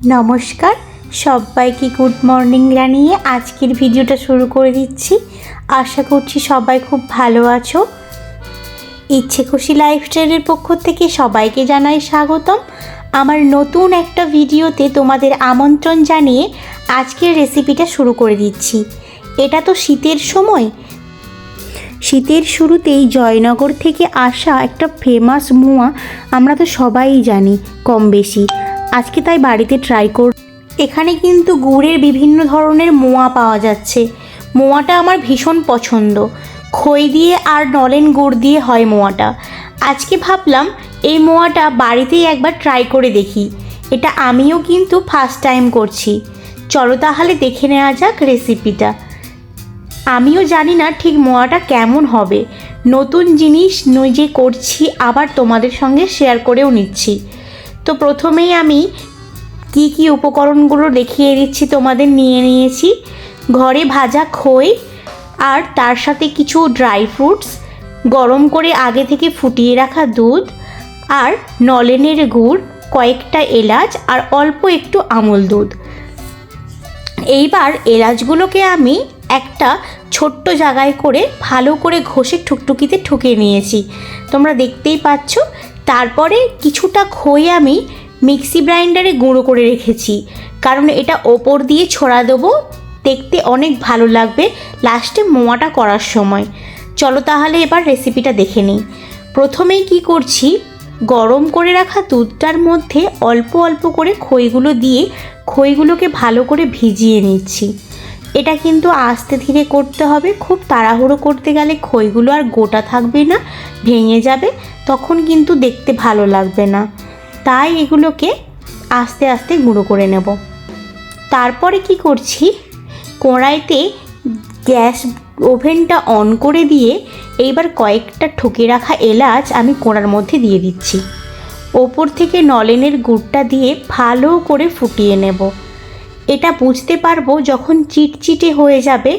নমস্কার, সবাইকে good morning জানিয়ে আজকের ভিডিওটা শুরু করে দিচ্ছি। আশা করছি সবাই খুব ভালো আছো। ইচ্ছে খুশি লাইফস্টাইলের পক্ষ থেকে সবাইকে জানাই স্বাগতম। আমার নতুন একটা ভিডিওতে তোমাদের আমন্ত্রণ জানিয়ে আজকের রেসিপিটা শুরু করে দিচ্ছি। এটা তো শীতের সময়। শীতের শুরুতেই জয়নগর থেকে আসা একটা ফেমাস মোয়া আমরা তো সবাই জানি কম বেশি আজকে তাই বাড়িতে ট্রাই কর এখানে কিন্তু গুড়ের বিভিন্ন ধরনের মোয়া পাওয়া যাচ্ছে। মোয়াটা আমার ভীষণ পছন্দ। খই দিয়ে আর নলেন গুড় দিয়ে হয় মোয়াটা। আজকে ভাবলাম এই মোয়াটা বাড়িতেই একবার ট্রাই করে দেখি। এটা আমিও কিন্তু ফার্স্ট টাইম করছি। চলো তাহলে দেখে নেওয়া যাক রেসিপিটা আমিও জানি না ঠিক মোয়াটা কেমন হবে। নতুন জিনিস নিজে করছি, আবার তোমাদের সঙ্গে শেয়ার করেও নিচ্ছি। তো প্রথমেই আমি কি কি উপকরণগুলো দেখিয়ে দিচ্ছি তোমাদের নিয়ে নিয়েছি। ঘরে ভাজা খই আর তার সাথে কিছু ড্রাই ফ্রুটস, গরম করে আগে থেকে ফুটিয়ে রাখা দুধ আর নলেনের গুড়, কয়েকটা এলাচ আর অল্প একটু আমল দুধ। এইবার এলাচগুলোকে আমি একটা ছোট্ট জায়গায় করে ভালো করে ঘষে ঠুকটুকিতে ঠুকে নিয়েছি। তোমরা দেখতেই পাচ্ছ তারপরে কিছুটা খই আমি মিক্সি গ্রাইন্ডারে গুঁড়ো করে রেখেছি। কারণ এটা ওপর দিয়ে ছড়া দেবো, দেখতে অনেক ভালো লাগবে লাস্টে মোয়াটা করার সময়। চলো তাহলে এবার রেসিপিটা দেখে নিই। প্রথমেই কি করছি, গরম করে রাখা দুধটার মধ্যে অল্প অল্প করে খইগুলো দিয়ে খইগুলোকে ভালো করে ভিজিয়ে নিচ্ছি। এটা কিন্তু আস্তে ধীরে করতে হবে, খুব তাড়াহুড়ো করতে গেলে খইগুলো আর গোটা থাকবে না, ভেঙে যাবে, তখন কিন্তু দেখতে ভালো লাগবে না। তাই এগুলোকে আস্তে আস্তে গুঁড়ো করে নেব। তারপরে কি করছি? কড়াইতে গ্যাস ওভেনটা অন করে দিয়ে এইবার কয়েকটা ঠুকে রাখা এলাচ আমি কোড়ার মধ্যে দিয়ে দিচ্ছি। ওপর থেকে নলেনের গুড়টা দিয়ে ভালো করে ফুটিয়ে নেব। এটা বুঝতে পারব যখন চিটচিটে হয়ে যাবে,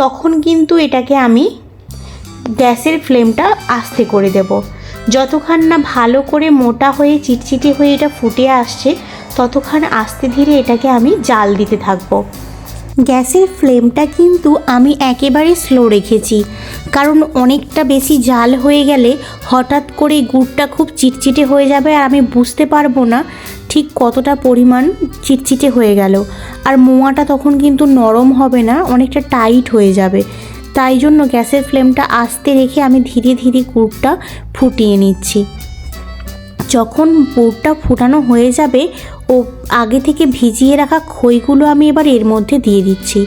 তখন কিন্তু এটাকে আমি গ্যাসের ফ্লেমটা আস্তে করে দেব। যতক্ষণ না ভালো করে মোটা হয়ে চিটচিটে হয়ে এটা ফুটে আসছে, ততক্ষণ আস্তে ধীরে এটাকে আমি জাল দিতে থাকব। গ্যাসের ফ্লেমটা কিন্তু আমি একেবারে স্লো রেখেছি, কারণ অনেকটা বেশি জাল হয়ে গেলে হঠাৎ করে গুড়টা খুব চিটচিটে হয়ে যাবে আর আমি বুঝতে পারব না ঠিক কতটা পরিমাণ চিটচিটে হয়ে গেল। আর মোয়াটা তখন কিন্তু নরম হবে না, অনেকটা টাইট হয়ে যাবে। তাই জন্য গ্যাসের ফ্লেমটা আস্তে রেখে আমি ধীরে ধীরে গুড়টা ফুটিয়ে নিচ্ছি। যখন পুরটা ফুটানো হয়ে যাবে, ও আগে থেকে ভিজিয়ে রাখা খইগুলো আমি এবার এর মধ্যে দিয়ে দিচ্ছি।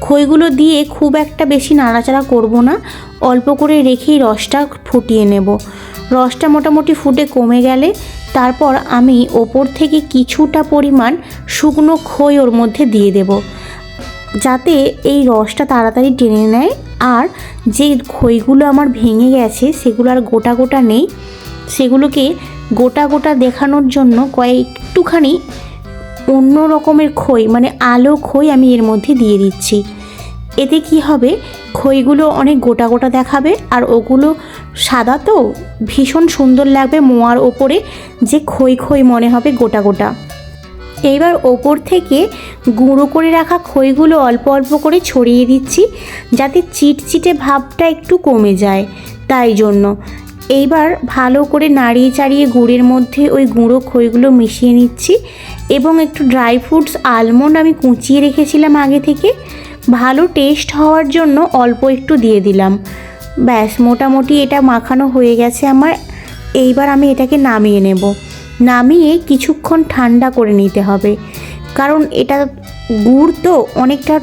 খইগুলো দিয়ে খুব একটা বেশি নাড়াচাড়া করব না, অল্প করে রেখেই রসটা ফুটিয়ে নেব। রসটা মোটামুটি ফুটে কমে গেলে তারপর আমি ওপর থেকে কিছুটা পরিমাণ শুকনো খই ওর মধ্যে দিয়ে দেব, যাতে এই রসটা তাড়াতাড়ি টেনে নেয়। আর যে খইগুলো আমার ভেঙে গেছে, সেগুলো আর গোটা গোটা নেই, সেগুলোকে গোটা গোটা দেখানোর জন্য কয়েকটুখানি অন্য রকমের খই মানে আলো খই আমি এর মধ্যে দিয়ে দিচ্ছি। এতে কি হবে, খইগুলো অনেক গোটা গোটা দেখাবে, আর ওগুলো সাদা তো? ভীষণ সুন্দর লাগবে মোয়ার ওপরে, যে খই খই মনে হবে গোটা গোটা। এইবার ওপর থেকে গুঁড়ো করে রাখা খইগুলো অল্প অল্প করে ছড়িয়ে দিচ্ছি, যাতে চিটচিটে ভাবটা একটু কমে যায়, তাই জন্য। এইবার ভালো করে নাড়িয়ে চাড়িয়ে গুড়ের মধ্যে ওই গুঁড়ো খইগুলো মিশিয়ে নিচ্ছি, এবং একটু ড্রাই ফ্রুটস, আলমন্ড আমি কুচিয়ে রেখেছিলাম আগে থেকে, ভালো টেস্ট হওয়ার জন্য অল্প একটু দিয়ে দিলাম। ব্যাস, মোটামুটি এটা মাখানো হয়ে গেছে আমার। এইবার আমি এটাকে নামিয়ে নেব। নামিয়ে কিছুক্ষণ ঠান্ডা করে নিতে হবে। কারণ এটা গুড় তো অনেকটা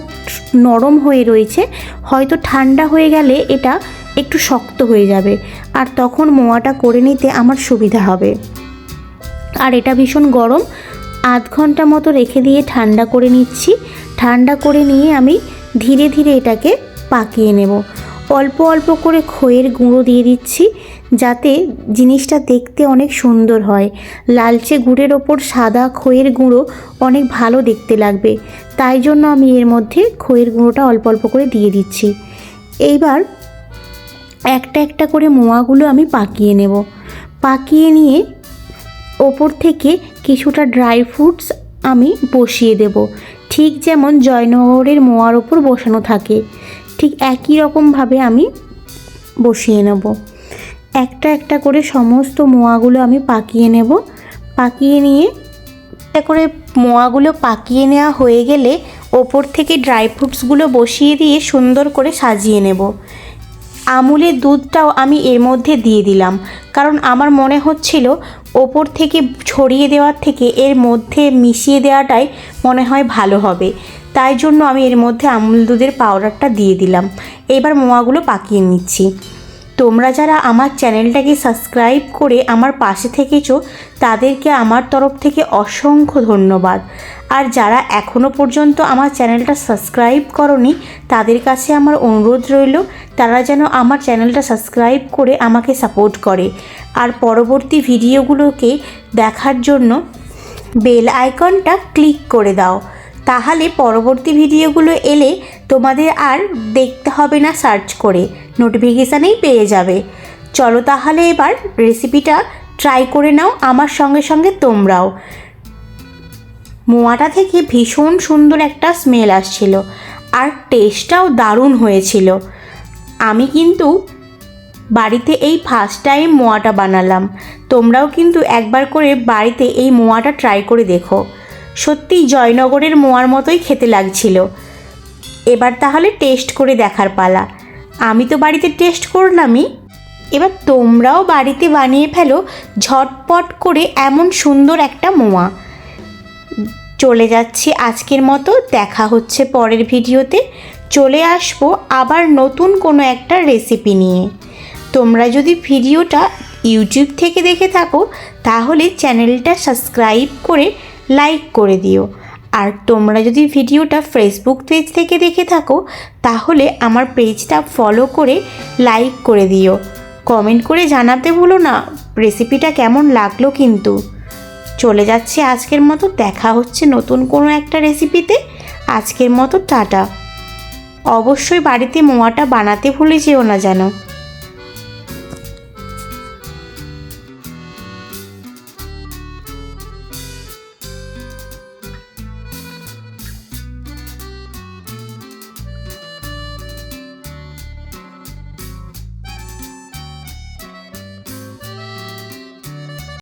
নরম হয়ে রয়েছে, হয়তো ঠান্ডা হয়ে গেলে এটা একটু শক্ত হয়ে যাবে। আর তখন মোয়াটা করে নিতে আমার সুবিধা হবে। আর এটা ভীষণ গরম। আধ ঘণ্টা মতো রেখে দিয়ে ঠান্ডা করে নিচ্ছি। ঠান্ডা করে নিয়ে আমি ধীরে ধীরে এটাকে পাকিয়ে নেব। অল্প অল্প করে খইয়ের গুঁড়ো দিয়ে দিচ্ছি, যাতে জিনিসটা দেখতে অনেক সুন্দর হয়। লালচে গুড়ের ওপর সাদা খইয়ের গুঁড়ো অনেক ভালো দেখতে লাগবে। তাই জন্য আমি এর মধ্যে খইয়ের গুঁড়োটা অল্প অল্প করে দিয়ে দিচ্ছি। এইবার একটা একটা করে মোয়াগুলো আমি পাকিয়ে নেব। পাকিয়ে নিয়ে ওপর থেকে কিছুটা ড্রাই ফ্রুটস আমি বসিয়ে দেব। ঠিক যেমন জয়নগরের মোয়ার ওপর বসানো থাকে। ঠিক একই রকমভাবে আমি বসিয়ে নেব। একটা একটা করে সমস্ত মোয়াগুলো আমি পাকিয়ে নেব। পাকিয়ে নিয়ে একটা করে মোয়াগুলো পাকিয়ে নেওয়া হয়ে গেলে ওপর থেকে ড্রাই ফ্রুটসগুলো বসিয়ে দিয়ে সুন্দর করে সাজিয়ে নেব। আমুলের দুধটাও আমি এর মধ্যে দিয়ে দিলাম। কারণ আমার মনে হচ্ছিল ওপর থেকে ছড়িয়ে দেওয়ার থেকে এর মধ্যে মিশিয়ে দেওয়াটাই মনে হয় ভালো হবে। তাই জন্য আমি এর মধ্যে আমুল দুধের পাউডারটা দিয়ে দিলাম। এবার মোয়াগুলো পাকিয়ে নিচ্ছি। তোমরা যারা আমার চ্যানেলটাকে সাবস্ক্রাইব করে আমার পাশে থেকেছো, তাদেরকে আমার তরফ থেকে অসংখ্য ধন্যবাদ। আর যারা এখনও পর্যন্ত আমার চ্যানেলটা সাবস্ক্রাইব করনি, তাদের কাছে আমার অনুরোধ রইল, তারা যেন আমার চ্যানেলটা সাবস্ক্রাইব করে আমাকে সাপোর্ট করে। আর পরবর্তী ভিডিওগুলোকে দেখার জন্য বেল আইকনটা ক্লিক করে দাও। তাহলে পরবর্তী ভিডিওগুলো এলে তোমাদের আর দেখতে হবে না সার্চ করে, নোটিফিকেশানেই পেয়ে যাবে। চলো তাহলে এবার রেসিপিটা ট্রাই করে নাও আমার সঙ্গে সঙ্গে তোমরাও। মোয়াটা থেকে ভীষণ সুন্দর একটা স্মেল আসছিল আর টেস্টটাও দারুণ হয়েছিল। আমি কিন্তু বাড়িতে এই ফার্স্ট টাইম মোয়াটা বানালাম। তোমরাও কিন্তু একবার করে বাড়িতে এই মোয়াটা ট্রাই করে দেখো। সত্যি জয়নগরের মোয়ার মতোই খেতে লাগছিল। এবার তাহলে টেস্ট করে দেখার পালা। আমি তো বাড়িতে টেস্ট করলামই। এবার তোমরাও বাড়িতে বানিয়ে ফেলো ঝটপট করে এমন সুন্দর একটা মোয়া। চলে যাচ্ছি আজকের মতো, দেখা হচ্ছে পরের ভিডিওতে। চলে আসব আবার নতুন কোনো একটা রেসিপি নিয়ে। তোমরা যদি ভিডিওটা ইউটিউব থেকে দেখে থাকো, তাহলে চ্যানেলটা সাবস্ক্রাইব করে লাইক করে দিও। আর তোমরা যদি ভিডিওটা ফেসবুক পেজ থেকে দেখে থাকো, তাহলে আমার পেজটা ফলো করে লাইক করে দিও। কমেন্ট করে জানাতে ভুলো না রেসিপিটা কেমন লাগল কিন্তু। চলে যাচ্ছে আজকের মতো, দেখা হচ্ছে নতুন কোনো একটা রেসিপিতে আজকের মতো টাটা। অবশ্যই বাড়িতে মোয়াটা বানাতে ভুলে যেও না যেন।